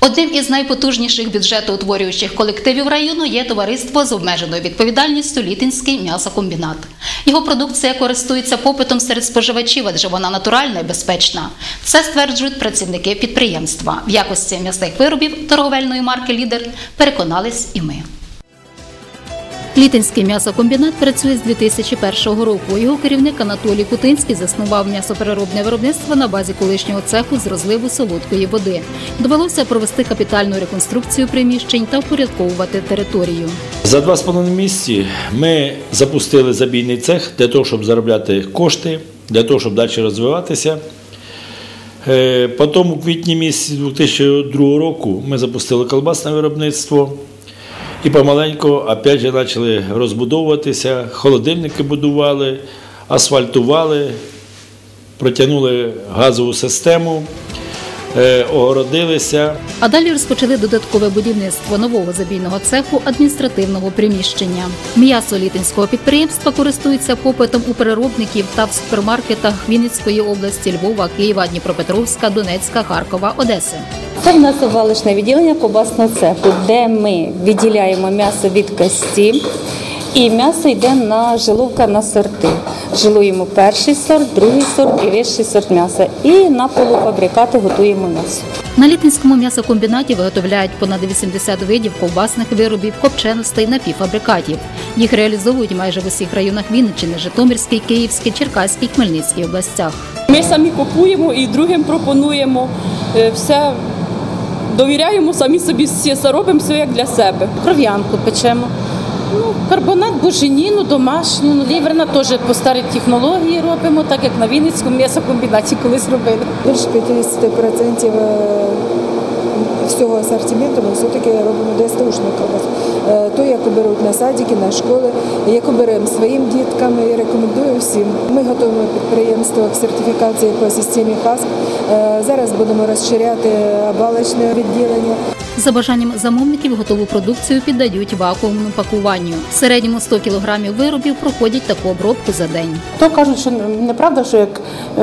Одним із найпотужніших бюджетоутворюючих колективів району є товариство з обмеженою відповідальністю Літинський м'ясокомбінат. Його продукція користується попитом серед споживачів, адже вона натуральна і безпечна. Це стверджують працівники підприємства. В якості м'ясних виробів торговельної марки Лідер переконались і ми. Літинський м'ясокомбінат працює з 2001 року. Його керівник Анатолій Кутинський заснував м'ясопереробне виробництво на базі колишнього цеху з розливу солодкої води. Довелося провести капітальну реконструкцію приміщень та впорядковувати територію. За два з половиною місяці ми запустили забійний цех для того, щоб заробляти кошти, для того, щоб далі розвиватися. Е, Потім у квітні місяці 2002 року ми запустили колбасне виробництво і помаленьку опять же почали розбудовуватися, холодильники будували, асфальтували, протягнули газову систему, огородилися. А далі розпочали додаткове будівництво нового забійного цеху адміністративного приміщення. М'ясо літинського підприємства користується попитом у переробників та в супермаркетах Вінницької області, Львова, Києва, Дніпропетровська, Донецька, Харкова, Одеси. Це в нас валичне відділення кобасного цеху, де ми відділяємо м'ясо від кості. І м'ясо йде на жиловка на сорти. Жилуємо перший сорт, другий сорт і вищий сорт м'яса. І на полуфабрикати готуємо м'ясо. На літинському м'ясокомбінаті виготовляють понад 80 видів ковбасних виробів, копченостей, напівфабрикатів. Їх реалізовують майже в усіх районах Вінниччини, Житомирській, Київській, Черкаській, Хмельницькій областях. Ми самі купуємо і другим пропонуємо е, все. Довіряємо самі собі все робимо все як для себе. кров'янку печемо. Карбонат буженіну, домашню, ну, ліверна теж по старій технології робимо, так як на Вінницькому м'ясокомбінаті колись робили. більше 50% всього асортименту ми все-таки робимо ДСТУшну колбасу. Е, То, яку беруть на садики, на школи, яку беремо своїм діткам і рекомендую всім. Ми готуємо підприємство к сертифікації по системі ХАСП. Е, Зараз будемо розширяти балочне відділення. За бажанням замовників готову продукцію піддають вакуумному пакуванню. В середньому 100 кілограмів виробів проходять таку обробку за день. То кажуть, що неправда, що як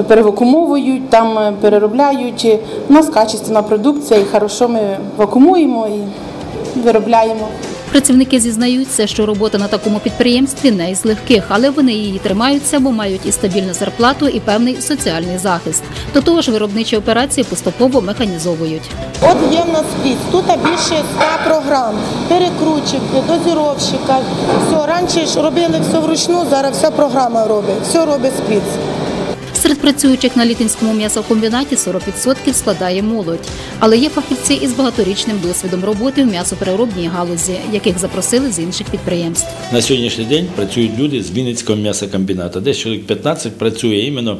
перевакумовують, там е, переробляють. У нас качественна продукція, і хорошо ми вакуумуємо і виробляємо. Працівники зізнаються, що робота на такому підприємстві не із легких, але вони її тримаються, бо мають і стабільну зарплату, і певний соціальний захист. До того ж, виробничі операції поступово механізовують. От є в нас спіц, тут більше 100 програм, перекручок, дозіровщика. Все, раніше ж робили все вручну, зараз вся програма робить, все робить спіц. Серед працюючих на літинському м'ясокомбінаті 40% складає молодь. Але є фахівці із багаторічним досвідом роботи в м'ясопереробній галузі, яких запросили з інших підприємств. На сьогоднішній день працюють люди з Вінницького м'ясокомбінату. Десь чоловік 15 працює іменно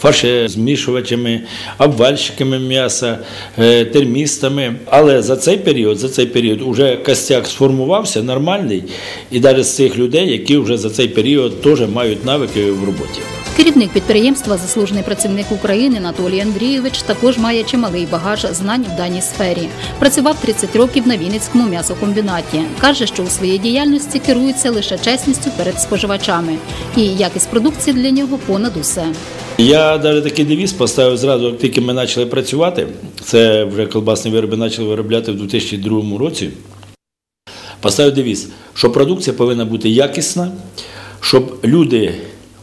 фаршезмішувачами, обвальщиками м'яса, е, термістами. Але за цей період, за цей період вже костяк сформувався нормальний, і навіть з цих людей, які вже за цей період теж мають навики в роботі. Керівник підприємства, заслужений працівник України Анатолій Андрійович, також має чималий багаж знань в даній сфері. Працював 30 років на Вінницькому м'ясокомбінаті. Каже, що у своїй діяльності керується лише чесністю перед споживачами, і якість продукції для нього понад усе. Я навіть такий девіз поставив зразу, як тільки ми почали працювати. Це вже колбасні вироби почали виробляти в 2002 році. Поставив девіз, що продукція повинна бути якісна, щоб люди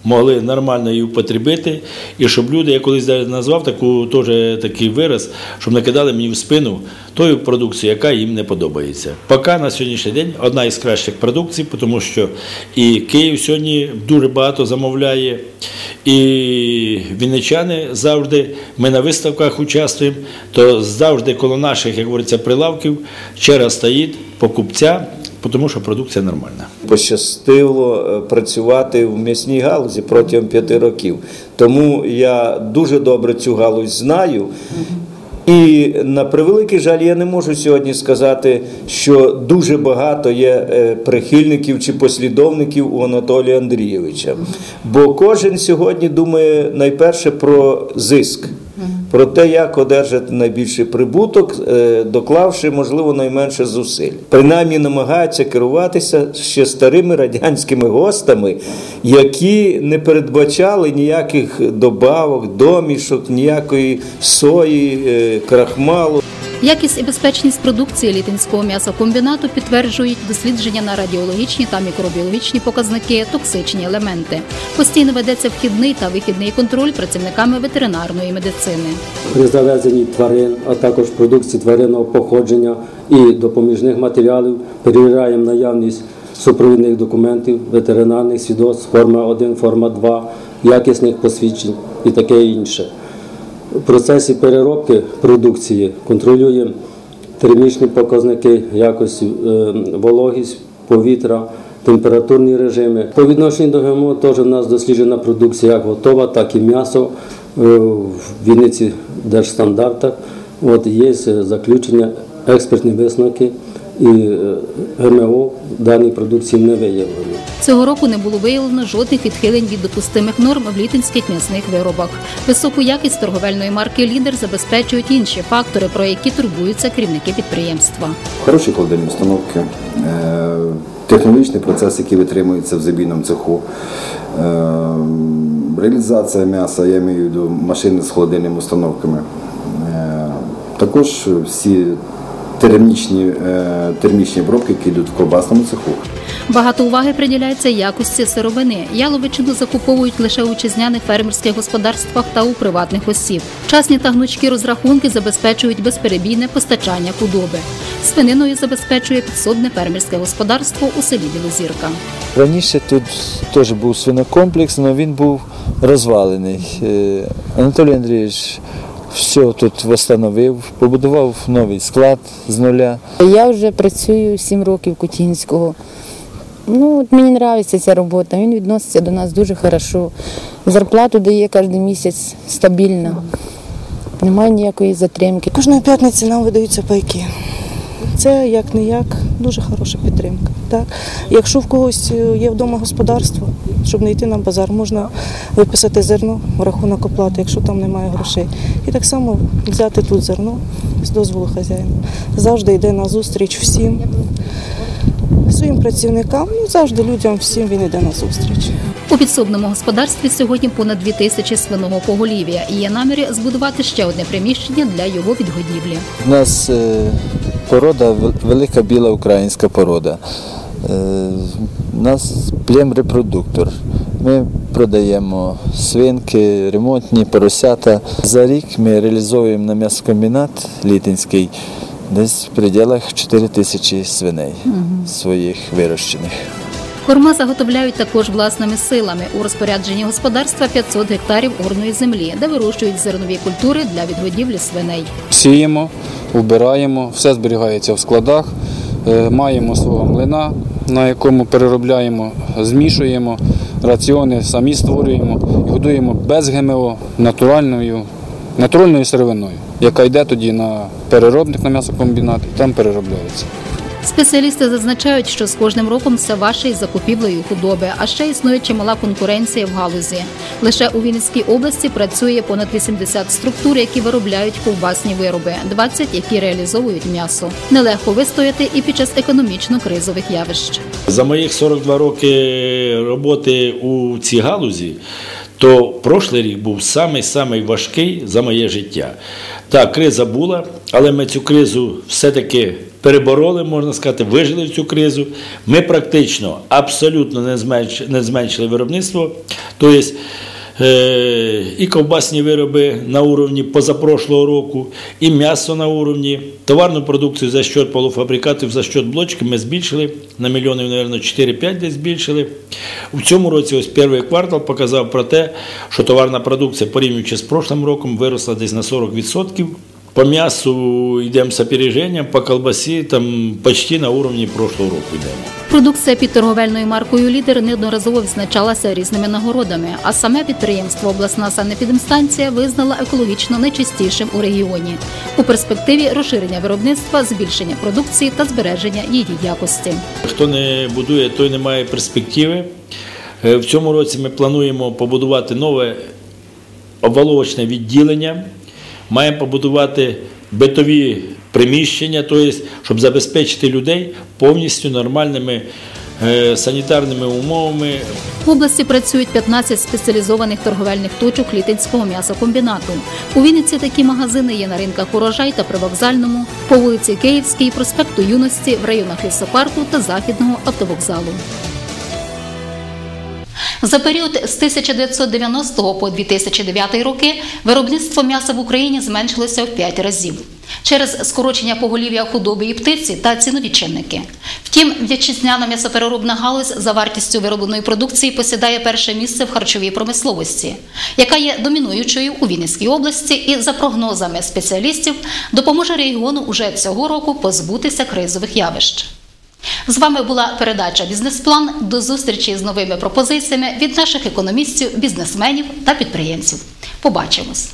могли нормально її употребити, і щоб люди, я колись назвав таку, теж такий вираз, щоб не кидали мені в спину тою продукцію, яка їм не подобається. Поки на сьогоднішній день одна із кращих продукцій, тому що і Київ сьогодні дуже багато замовляє, і вінничани завжди, ми на виставках участвуємо, то завжди коло наших, як говориться, прилавків черга стоїть покупця, тому що продукція нормальна. пощастило е, працювати в м'ясній галузі протягом п'яти років. Тому я дуже добре цю галузь знаю. І на превеликий жаль, я не можу сьогодні сказати, що дуже багато є е, прихильників чи послідовників у Анатолія Андрійовича. Бо кожен сьогодні думає найперше про зиск, про те, як одержати найбільший прибуток, е, доклавши, можливо, найменше зусиль. Принаймні намагаються керуватися ще старими радянськими гостами, які не передбачали ніяких добавок, домішок, ніякої сої, е, крахмалу. Якість і безпечність продукції літинського м'ясокомбінату підтверджують дослідження на радіологічні та мікробіологічні показники, токсичні елементи. Постійно ведеться вхідний та вихідний контроль працівниками ветеринарної медицини. при завезенні тварин, а також продукції тваринного походження і допоміжних матеріалів перевіряємо наявність супровідних документів, ветеринарних свідоцтв, форма 1, форма 2, якісних посвідчень і таке інше. Процесі переробки продукції контролюємо термічні показники якості, е, вологість повітря, температурні режими. По відношенню до ГМО теж у нас досліджена продукція як готова, так і м'ясо е, в Вінниці держстандартах. От є е, заключення, експертні висновки і е, ГМО в даній продукції не виявлено. Цього року не було виявлено жодних відхилень від допустимих норм в літинських м'ясних виробах. Високу якість торговельної марки Лідер забезпечують інші фактори, про які турбуються керівники підприємства. Хороші холодильні установки, е, технологічний процес, який витримується в забійному цеху, е, реалізація м'яса, я маю в виду машини з холодильними установками. Також всі термічні, е, термічні обробки, які йдуть в колбасному цеху. Багато уваги приділяється якості сировини. Яловичину закуповують лише у вітчизняних фермерських господарствах та у приватних осіб. Вчасні та гнучкі розрахунки забезпечують безперебійне постачання худоби. Свининою забезпечує підсобне фермерське господарство у селі Білозірка. Раніше тут теж був свинокомплекс, але він був розвалений. Е, Анатолій Андрійович все тут встановив, побудував новий склад з нуля. Я вже працюю 7 років Кутінського. Ну, от мені подобається ця робота. Він відноситься до нас дуже хорошо. Зарплату дає кожен місяць стабільно. Немає ніякої затримки. Кожної п'ятниці нам видаються пайки. Це як не як дуже хороша підтримка. Так? Якщо в когось е, є вдома господарство, щоб не йти на базар, можна виписати зерно в рахунок оплати, якщо там немає грошей. І так само взяти тут зерно з дозволу хазяїна. Завжди йде на зустріч всім своїм працівникам, ну завжди людям всім він йде на зустріч. У підсобному господарстві сьогодні понад дві тисячі свиного поголів'я і є наміри збудувати ще одне приміщення для його відгодівлі. У нас е, порода велика біла українська порода. Е, У нас плєм-репродуктор. Ми продаємо свинки, ремонтні, поросята. За рік ми реалізовуємо на м'ясокомбінат Літинський десь в пределах 4 тисячі свиней своїх вирощених. Корма заготовляють також власними силами. У розпорядженні господарства 500 гектарів орної землі, де вирощують зернові культури для відгодівлі свиней. Сіємо, вбираємо, все зберігається в складах. Е, Маємо свого млина, на якому переробляємо, змішуємо, раціони самі створюємо і годуємо без ГМО натуральною, натуральною сировиною, яка йде тоді на переробник на м'ясокомбінат і там переробляється. Спеціалісти зазначають, що з кожним роком все важче із закупівлею худоби, а ще існує чимала конкуренція в галузі. Лише у Вінницькій області працює понад 80 структур, які виробляють ковбасні вироби, 20, які реалізовують м'ясо. Нелегко вистояти і під час економічно кризових явищ. За моїх 42 роки роботи у цій галузі, то прошлий рік був самий-самий важкий за моє життя. Так, криза була, але ми цю кризу все-таки перебороли, можна сказати, вижили в цю кризу. Ми практично абсолютно не зменшили, не зменшили виробництво. Тобто, Е, і ковбасні вироби на уровні позапрошлого року, і м'ясо на уровні. Товарну продукцію за счет полуфабрикатів, за счет блочки ми збільшили на мільйонів, мабуть, 4-5 десь збільшили. У цьому році ось перший квартал показав про те, що товарна продукція, порівнюючи з прошлим роком, виросла десь на 40%. По м'ясу йдемо з опереженням, по колбасі там почти на уровні прошлого року йдемо. Продукція під торговельною маркою Лідер неодноразово відзначалася різними нагородами. А саме підприємство обласна санепідемстанція визнала екологічно найчистішим у регіоні. У перспективі розширення виробництва, збільшення продукції та збереження її якості. Хто не будує, той не має перспективи. Е, В цьому році ми плануємо побудувати нове обваловочне відділення. Маємо побудувати битові приміщення, тобто, щоб забезпечити людей повністю нормальними е, санітарними умовами. В області працюють 15 спеціалізованих торговельних точок Літинського м'ясокомбінату. У Вінниці такі магазини є на ринках Урожай та Привокзальному, по вулиці Київській, проспекту Юності, в районах лісопарку та Західного автовокзалу. За період з 1990 по 2009 роки виробництво м'яса в Україні зменшилося в 5 разів через скорочення поголів'я худоби і птиці та цінові чинники. Втім, вітчизняна м'ясопереробна галузь за вартістю виробленої продукції посідає перше місце в харчовій промисловості, яка є домінуючою у Вінницькій області і, за прогнозами спеціалістів, допоможе регіону уже цього року позбутися кризових явищ. З вами була передача Бізнес-план. До зустрічі з новими пропозиціями від наших економістів, бізнесменів та підприємців. Побачимось.